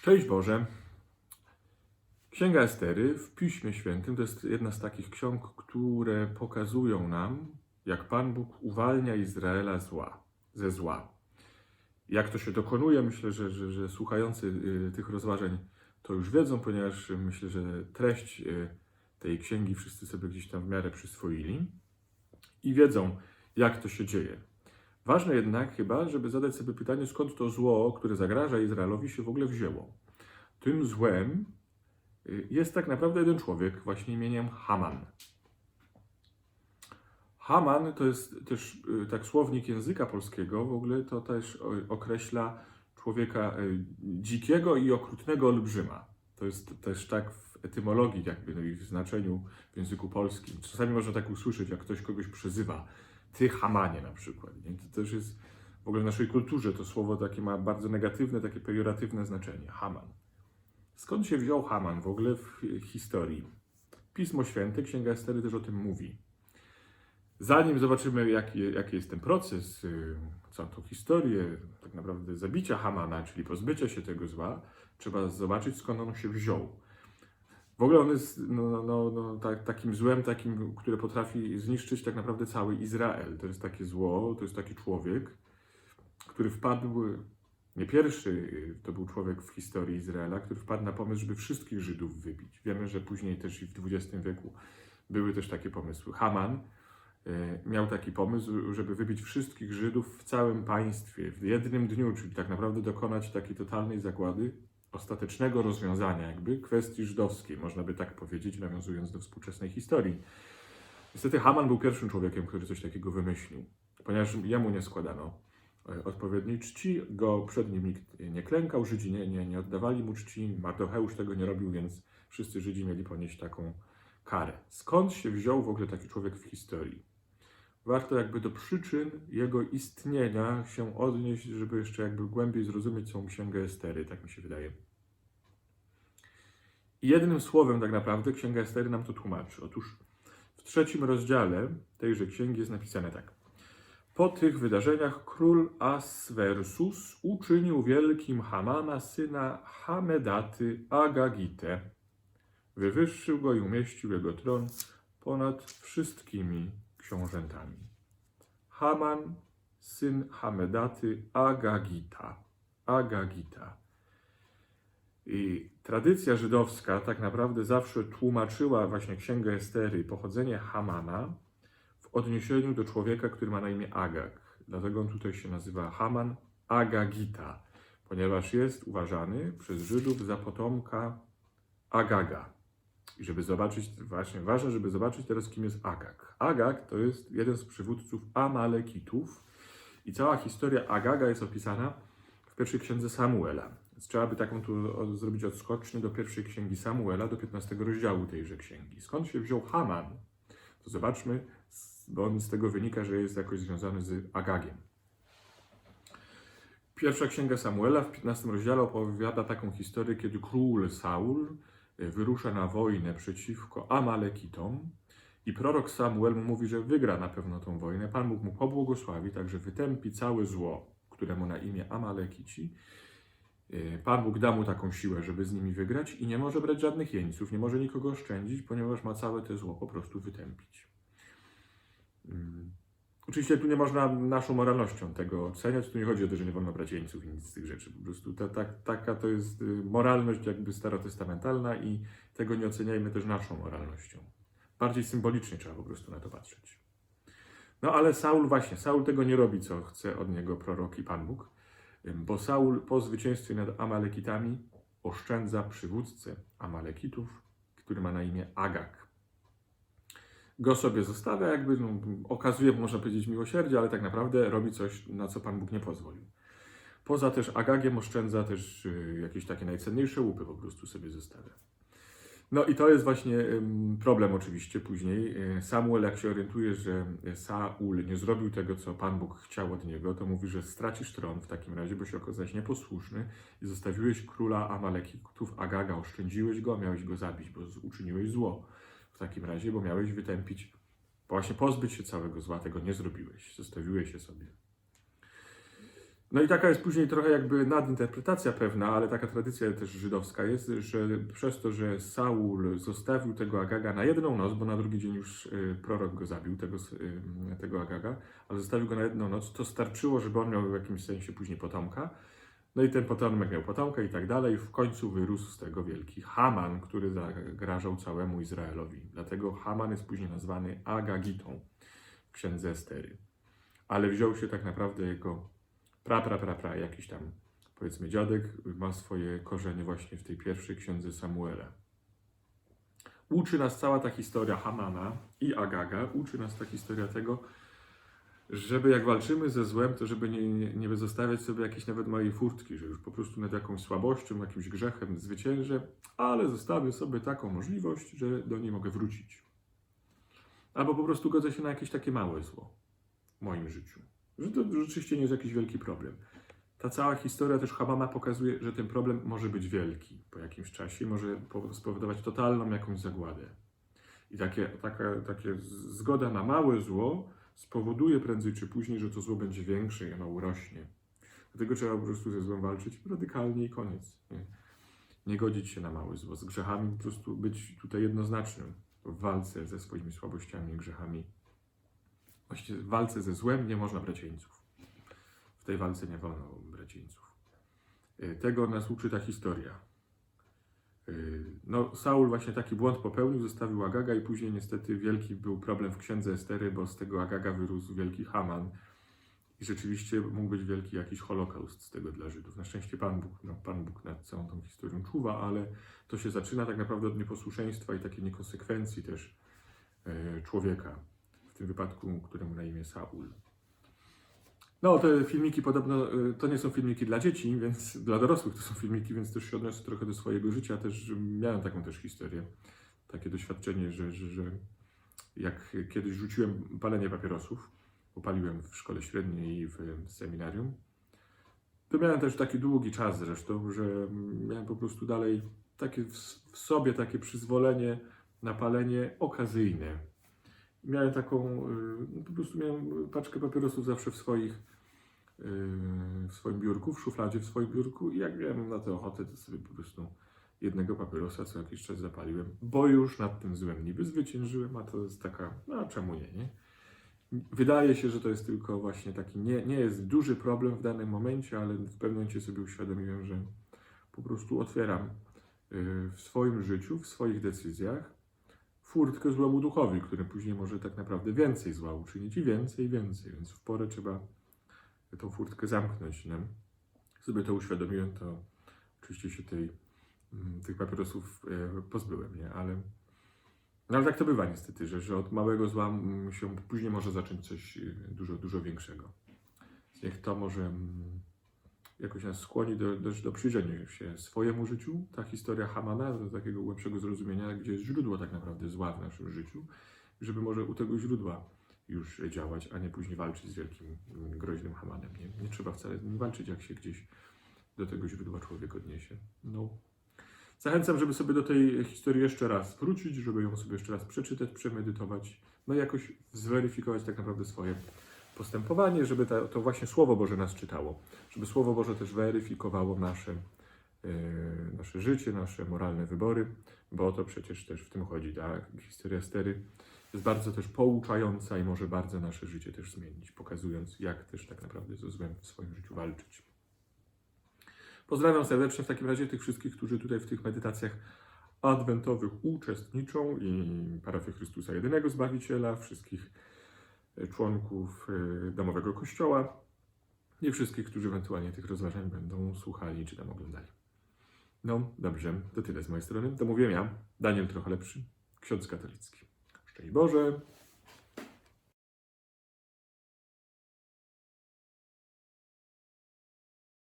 Szczęść Boże. Księga Estery w Piśmie Świętym to jest jedna z takich ksiąg, które pokazują nam, jak Pan Bóg uwalnia Izraela zła, ze zła. Jak to się dokonuje, myślę, że, że, że słuchający y, tych rozważań to już wiedzą, ponieważ myślę, że treść y, tej księgi wszyscy sobie gdzieś tam w miarę przyswoili i wiedzą, jak to się dzieje. Ważne jednak chyba, żeby zadać sobie pytanie, skąd to zło, które zagraża Izraelowi, się w ogóle wzięło. Tym złem y, jest tak naprawdę jeden człowiek, właśnie imieniem Haman. Haman to jest też y, tak słownik języka polskiego, w ogóle to też określa człowieka y, dzikiego i okrutnego olbrzyma. To jest też tak w etymologii, jakby no i w znaczeniu w języku polskim. Czasami można tak usłyszeć, jak ktoś kogoś przezywa. Ty Hamanie na przykład. Nie? To też jest w ogóle w naszej kulturze to słowo takie ma bardzo negatywne, takie pejoratywne znaczenie. Haman. Skąd się wziął Haman w ogóle w historii? Pismo Święte, Księga Estery też o tym mówi. Zanim zobaczymy, jaki, jaki jest ten proces, y, całą tą historię tak naprawdę zabicia Hamana, czyli pozbycia się tego zła, trzeba zobaczyć, skąd on się wziął. W ogóle on jest no, no, no, no, tak, takim złem, takim, które potrafi zniszczyć tak naprawdę cały Izrael. To jest takie zło, to jest taki człowiek, który wpadł, nie pierwszy to był człowiek w historii Izraela, który wpadł na pomysł, żeby wszystkich Żydów wybić. Wiemy, że później też i w XX wieku były też takie pomysły. Haman y, miał taki pomysł, żeby wybić wszystkich Żydów w całym państwie, w jednym dniu, czyli tak naprawdę dokonać takiej totalnej zagłady, ostatecznego rozwiązania jakby kwestii żydowskiej, można by tak powiedzieć, nawiązując do współczesnej historii. Niestety Haman był pierwszym człowiekiem, który coś takiego wymyślił, ponieważ jemu nie składano e, odpowiedniej czci, go przed nim nikt nie klękał, Żydzi nie, nie, nie oddawali mu czci, Mardocheusz tego nie robił, więc wszyscy Żydzi mieli ponieść taką karę. Skąd się wziął w ogóle taki człowiek w historii? Warto jakby do przyczyn jego istnienia się odnieść, żeby jeszcze jakby głębiej zrozumieć całą księgę Estery, tak mi się wydaje. I jednym słowem tak naprawdę księga Estery nam to tłumaczy. Otóż w trzecim rozdziale tejże księgi jest napisane tak. Po tych wydarzeniach król Asversus uczynił wielkim Hamana syna Hamedaty Agagite. Wywyższył go i umieścił jego tron ponad wszystkimi książętami. Haman, syn Hamedaty Agagita. Agagita. I tradycja żydowska tak naprawdę zawsze tłumaczyła właśnie księgę Estery, pochodzenie Hamana w odniesieniu do człowieka, który ma na imię Agag. Dlatego on tutaj się nazywa Haman Agagita, ponieważ jest uważany przez Żydów za potomka Agaga. I żeby zobaczyć, właśnie ważne, żeby zobaczyć teraz, kim jest Agag. Agag to jest jeden z przywódców Amalekitów i cała historia Agaga jest opisana w pierwszej księdze Samuela. Więc trzeba by taką tu zrobić odskocznię do pierwszej księgi Samuela, do 15 rozdziału tejże księgi. Skąd się wziął Haman? To zobaczmy, bo on z tego wynika, że jest jakoś związany z Agagiem. Pierwsza księga Samuela w 15 rozdziale opowiada taką historię, kiedy król Saul wyrusza na wojnę przeciwko Amalekitom i prorok Samuel mu mówi, że wygra na pewno tą wojnę. Pan Bóg mu pobłogosławi, także wytępi całe zło, któremu na imię Amalekici. Y, Pan Bóg da mu taką siłę, żeby z nimi wygrać i nie może brać żadnych jeńców, nie może nikogo oszczędzić, ponieważ ma całe te zło po prostu wytępić. Oczywiście tu nie można naszą moralnością tego oceniać, tu nie chodzi o to, że nie wolno brać jeńców i nic z tych rzeczy. Po prostu ta, ta, taka to jest y, moralność jakby starotestamentalna i tego nie oceniajmy też naszą moralnością. Bardziej symbolicznie trzeba po prostu na to patrzeć. No ale Saul właśnie, Saul tego nie robi, co chce od niego prorok i Pan Bóg, bo Saul po zwycięstwie nad Amalekitami oszczędza przywódcę Amalekitów, który ma na imię Agag. Go sobie zostawia, jakby no, okazuje, można powiedzieć, miłosierdzie, ale tak naprawdę robi coś, na co Pan Bóg nie pozwolił. Poza też Agagiem oszczędza też y, jakieś takie najcenniejsze łupy, po prostu sobie zostawia. No i to jest właśnie problem oczywiście później. Y, Samuel, jak się orientuje, że Saul nie zrobił tego, co Pan Bóg chciał od niego, to mówi, że stracisz tron w takim razie, bo się okazałeś nieposłuszny i zostawiłeś króla Amalekitów Agaga, oszczędziłeś go, miałeś go zabić, bo uczyniłeś zło takim razie, bo miałeś wytępić, właśnie pozbyć się całego zła, tego nie zrobiłeś, zostawiłeś je sobie. No i taka jest później trochę jakby nadinterpretacja pewna, ale taka tradycja też żydowska jest, że przez to, że Saul zostawił tego Agaga na jedną noc, bo na drugi dzień już y, prorok go zabił, tego, y, tego Agaga, ale zostawił go na jedną noc, to starczyło, żeby on miał w jakimś sensie później potomka. No i ten potomek miał potomka i tak dalej. W końcu wyrósł z tego wielki Haman, który zagrażał całemu Izraelowi. Dlatego Haman jest później nazwany Agagitą w księdze Estery. Ale wziął się tak naprawdę jego pra, pra, pra, pra, jakiś tam powiedzmy dziadek ma swoje korzenie właśnie w tej pierwszej księdze Samuela. Uczy nas cała ta historia Hamana i Agaga, uczy nas ta historia tego, żeby jak walczymy ze złem, to żeby nie, nie, nie zostawiać sobie jakiejś nawet małej furtki, że już po prostu nad jakąś słabością, jakimś grzechem zwyciężę, ale zostawię sobie taką możliwość, że do niej mogę wrócić. Albo po prostu godzę się na jakieś takie małe zło w moim życiu. Że to rzeczywiście nie jest jakiś wielki problem. Ta cała historia też Hamana pokazuje, że ten problem może być wielki po jakimś czasie, może po- spowodować totalną jakąś zagładę. I takie, taka, takie zgoda na małe zło spowoduje prędzej czy później, że to zło będzie większe i ono urośnie. Dlatego trzeba po prostu ze złem walczyć radykalnie i koniec. Nie, nie godzić się na małe zło. Z grzechami po prostu być tutaj jednoznacznym w walce ze swoimi słabościami i grzechami. Właściwie w walce ze złem nie można brać jeńców. W tej walce nie wolno brać jeńców. Y, Tego nas uczy ta historia. No, Saul właśnie taki błąd popełnił, zostawił Agaga i później niestety wielki był problem w księdze Estery, bo z tego Agaga wyrósł wielki Haman i rzeczywiście mógł być wielki jakiś holokaust z tego dla Żydów. Na szczęście Pan Bóg, no, Pan Bóg nad całą tą historią czuwa, ale to się zaczyna tak naprawdę od nieposłuszeństwa i takiej niekonsekwencji też e, człowieka, w tym wypadku, któremu na imię Saul. No, te filmiki podobno, y, to nie są filmiki dla dzieci, więc dla dorosłych to są filmiki, więc też się odniosę trochę do swojego życia. Też miałem taką też historię, takie doświadczenie, że, że, że jak kiedyś rzuciłem palenie papierosów, upaliłem w szkole średniej i w seminarium, to miałem też taki długi czas zresztą, że miałem po prostu dalej takie w, w sobie takie przyzwolenie na palenie okazyjne. Miałem taką, y, po prostu miałem paczkę papierosów zawsze w swoich, y, w swoim biurku, w szufladzie w swoim biurku i jak miałem na tę ochotę, to sobie po prostu jednego papierosa co jakiś czas zapaliłem, bo już nad tym złem niby zwyciężyłem, a to jest taka, no a czemu nie, nie? Wydaje się, że to jest tylko właśnie taki, nie, nie jest duży problem w danym momencie, ale w pewnym momencie sobie uświadomiłem, że po prostu otwieram y, w swoim życiu, w swoich decyzjach furtkę złomu duchowi, który później może tak naprawdę więcej zła uczynić i więcej, więcej, więc w porę trzeba tą furtkę zamknąć. Nie? Sobie to uświadomiłem, to oczywiście się tej, mm, tych papierosów e, pozbyłem, nie? Ale, no ale tak to bywa niestety, że, że od małego zła mm, się później może zacząć coś e, dużo, dużo większego. Niech to może mm, jakoś nas skłoni do, do, do przyjrzenia się swojemu życiu. Ta historia Hamana, do takiego głębszego zrozumienia, gdzie jest źródło tak naprawdę zła w naszym życiu, żeby może u tego źródła już działać, a nie później walczyć z wielkim, mm, groźnym Hamanem. Nie, nie trzeba wcale z nim walczyć, jak się gdzieś do tego źródła człowiek odniesie. No. Zachęcam, żeby sobie do tej historii jeszcze raz wrócić, żeby ją sobie jeszcze raz przeczytać, przemedytować, no i jakoś zweryfikować tak naprawdę swoje postępowanie, żeby ta, to właśnie Słowo Boże nas czytało, żeby Słowo Boże też weryfikowało nasze, e, nasze życie, nasze moralne wybory, bo o to przecież też w tym chodzi. Ta historia Estery jest bardzo też pouczająca i może bardzo nasze życie też zmienić, pokazując, jak też tak naprawdę ze złem w swoim życiu walczyć. Pozdrawiam serdecznie w takim razie tych wszystkich, którzy tutaj w tych medytacjach adwentowych uczestniczą i parafię Chrystusa Jedynego Zbawiciela, wszystkich członków e, domowego kościoła i wszystkich, którzy ewentualnie tych rozważań będą słuchali czy tam oglądali. No, dobrze, to tyle z mojej strony. To mówiłem ja, Daniel trochę lepszy, ksiądz katolicki. Szczęść Boże!